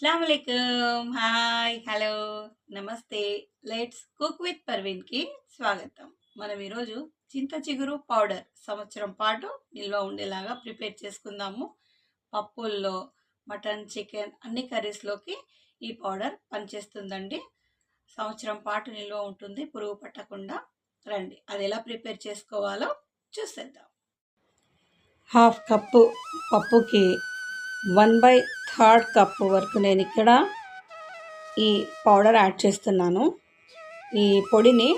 అస్సలాముఅలైకుం hi hello నమస్తే. Let's cook with పర్వీన్కి స్వాగతం. మనం ఈరోజు చింత చిగురు పౌడర్ సంవత్సరం పాటు నిల్వ ఉండేలాగా ప్రిపేర్ చేసుకుందాము. పప్పుల్లో మటన్ చికెన్ అన్ని కర్రీస్లోకి ఈ పౌడర్ పనిచేస్తుందండి. సంవత్సరం పాటు నిల్వ ఉంటుంది పురుగు పట్టకుండా. రండి అది ఎలా ప్రిపేర్ చేసుకోవాలో చూసేద్దాం. హాఫ్ కప్పు పప్పుకి వన్ బై థర్డ్ కప్ వరకు నేను ఇక్కడ ఈ పౌడర్ యాడ్ చేస్తున్నాను. ఈ పొడిని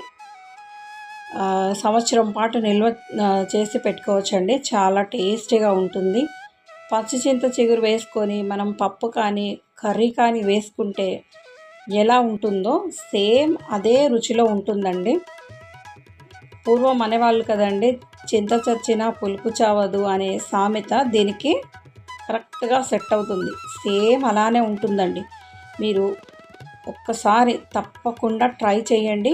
సంవత్సరం పాటు నిల్వ చేసి పెట్టుకోవచ్చండి. చాలా టేస్టీగా ఉంటుంది. పచ్చి చింత చిగురు వేసుకొని మనం పప్పు కానీ కర్రీ కానీ వేసుకుంటే ఎలా ఉంటుందో సేమ్ అదే రుచిలో ఉంటుందండి. పూర్వం అనేవాళ్ళు కదండి చింత చచ్చిన పులుపు చావదు అనే సామెత దీనికి కరెక్ట్గా సెట్ అవుతుంది. సేమ్ అలానే ఉంటుందండి. మీరు ఒక్కసారి తప్పకుండా ట్రై చేయండి.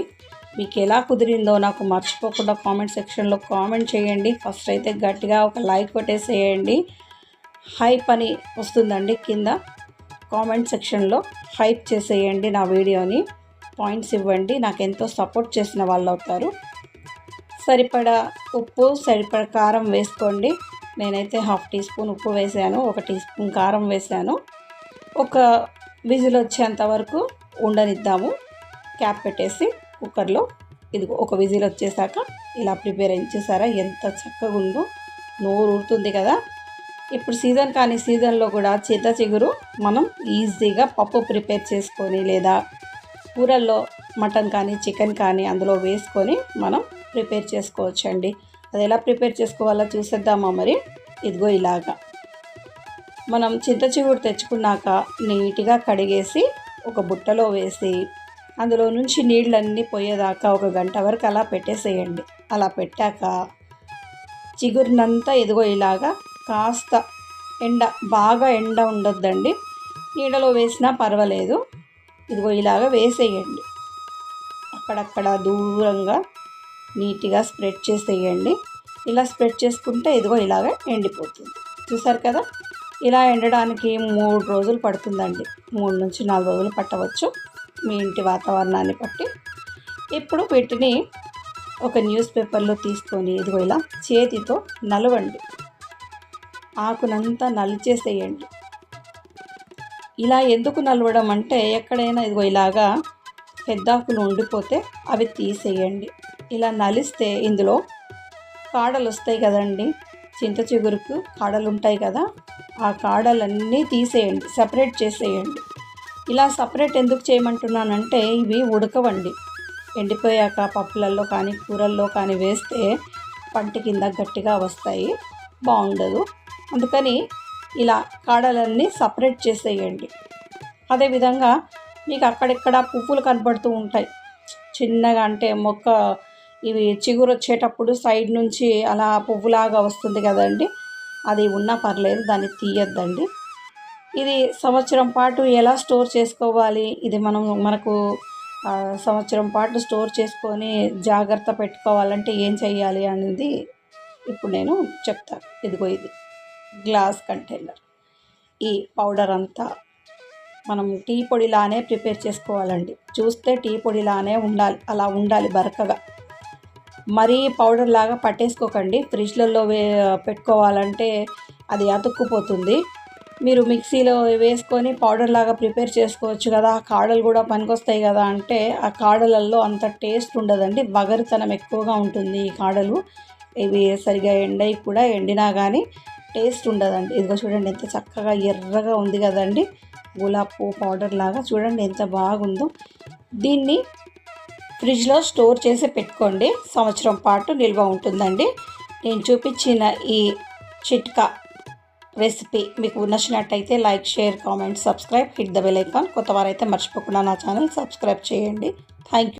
మీకు ఎలా కుదిరిందో నాకు మర్చిపోకుండా కామెంట్ సెక్షన్లో కామెంట్ చేయండి. ఫస్ట్ అయితే గట్టిగా ఒక లైక్ కొట్టేసేయండి. హైప్ అని వస్తుందండి కింద. కామెంట్ సెక్షన్లో హైప్ చేసేయండి నా వీడియోని. పాయింట్స్ ఇవ్వండి. నాకు ఎంతో సపోర్ట్ చేసిన వాళ్ళు అవుతారు సరిపడా ఉప్పు సరిపడా కారం వేసుకోండి. నేనైతే హాఫ్ టీ స్పూన్ ఉప్పు వేసాను ఒక టీ స్పూన్ కారం వేసాను. ఒక విజిల్ వచ్చేంత వరకు ఉండనిద్దాము. క్యాప్ పెట్టేసి కుక్కర్లో ఇది ఒక విజిల్ వచ్చేసాక ఇలా ప్రిపేర్ చేసారా? ఎంత చక్కగా ఉందో. నోరు ఊరుతుంది కదా. ఇప్పుడు సీజన్ కానీ సీజన్లో కూడా చింత చిగురు మనం ఈజీగా పప్పు ప్రిపేర్ చేసుకొని లేదా కూరల్లో మటన్ కానీ చికెన్ కానీ అందులో వేసుకొని మనం ప్రిపేర్ చేసుకోవచ్చండి. అది ఎలా ప్రిపేర్ చేసుకోవాలో చూసేద్దామా మరి? ఇదిగో ఇలాగా. మనం చింత చిగురు తెచ్చుకున్నాక నీట్గా కడిగేసి ఒక బుట్టలో వేసి అందులో నుంచి నీళ్ళన్నీ పోయేదాకా ఒక గంట వరకు అలా పెట్టేసేయండి. అలా పెట్టాక చిగురినంతా ఇదిగో ఇలాగా కాస్త ఎండ బాగా ఎండ ఉండొద్దండి. నీడలో వేసినా పర్వాలేదు. ఇదిగో ఇలాగ వేసేయండి. అక్కడక్కడ దూరంగా నీట్గా స్ప్రెడ్ చేసేయండి. ఇలా స్ప్రెడ్ చేసుకుంటే ఇదిగో ఇలాగ ఎండిపోతుంది. చూసారు కదా? ఇలా ఎండడానికి మూడు రోజులు పడుతుందండి. మూడు నుంచి నాలుగు రోజులు పట్టవచ్చు మీ ఇంటి వాతావరణాన్ని బట్టి. ఇప్పుడు వీటిని ఒక న్యూస్ పేపర్లో తీసుకొని ఇదిగో ఇలా చేతితో నలవండి. ఆకునంతా నలిచేసేయండి. ఇలా ఎందుకు నలవడం అంటే ఎక్కడైనా ఇదిగో ఇలాగా పెద్దాకులు ఉండిపోతే అవి తీసేయండి. ఇలా నలిస్తే ఇందులో కాడలు వస్తాయి కదండి. చింత చిగురుకు కాడలు ఉంటాయి కదా ఆ కాడలన్నీ తీసేయండి. సపరేట్ చేసేయండి. ఇలా సపరేట్ ఎందుకు చేయమంటున్నానంటే ఇవి ఉడకవండి. ఎండిపోయాక పప్పులలో కానీ కూరల్లో కానీ వేస్తే పంట కింద గట్టిగా వస్తాయి. బాగుండదు. అందుకని ఇలా కాడలన్నీ సపరేట్ చేసేయండి. అదేవిధంగా మీకు అక్కడిక్కడ పువ్వులు కనబడుతూ ఉంటాయి. చిన్నగా అంటే మొక్క ఇవి చిగురు వచ్చేటప్పుడు సైడ్ నుంచి అలా పువ్వులాగా వస్తుంది కదండి. అది ఉన్నా పర్లేదు దాన్ని తీయద్దండి. ఇది సంవత్సరం పాటు ఎలా స్టోర్ చేసుకోవాలి? ఇది మనం మనకు సంవత్సరం పాటు స్టోర్ చేసుకొని జాగ్రత్త పెట్టుకోవాలంటే ఏం చేయాలి అనేది ఇప్పుడు నేను చెప్తాను. ఇదిగో ఇది గ్లాస్ కంటైనర్. ఈ పౌడర్ అంతా మనం టీ పొడిలానే ప్రిపేర్ చేసుకోవాలండి. చూస్తే టీ పొడిలానే ఉండాలి అలా ఉండాలి బరకగా. మరీ పౌడర్ లాగా పట్టేసుకోకండి. ఫ్రిడ్జ్లలో వే పెట్టుకోవాలంటే అది అతుక్కుపోతుంది. మీరు మిక్సీలో వేసుకొని పౌడర్ లాగా ప్రిపేర్ చేసుకోవచ్చు కదా ఆ కాడలు కూడా పనికొస్తాయి కదా అంటే ఆ కాడలలో అంత టేస్ట్ ఉండదండి. వగరుతనం ఎక్కువగా ఉంటుంది ఈ కాడలు. ఇవి సరిగా ఎండయి కూడా ఎండినా కానీ టేస్ట్ ఉండదండి. ఇదిగో చూడండి ఎంత చక్కగా ఎర్రగా ఉంది కదండి. గులాబ్ పువ్వు పౌడర్ లాగా చూడండి ఎంత బాగుందో. దీన్ని ఫ్రిడ్జ్లో స్టోర్ చేసి పెట్టుకోండి. సంవత్సరం పాటు నిల్వ ఉంటుందండి. నేను చూపించిన ఈ చిట్కా రెసిపీ మీకు నచ్చినట్టయితే like share comment subscribe hit the bell icon కొత్త వారైతే మర్చిపోకుండా నా ఛానల్ సబ్స్క్రైబ్ చేయండి. Thank you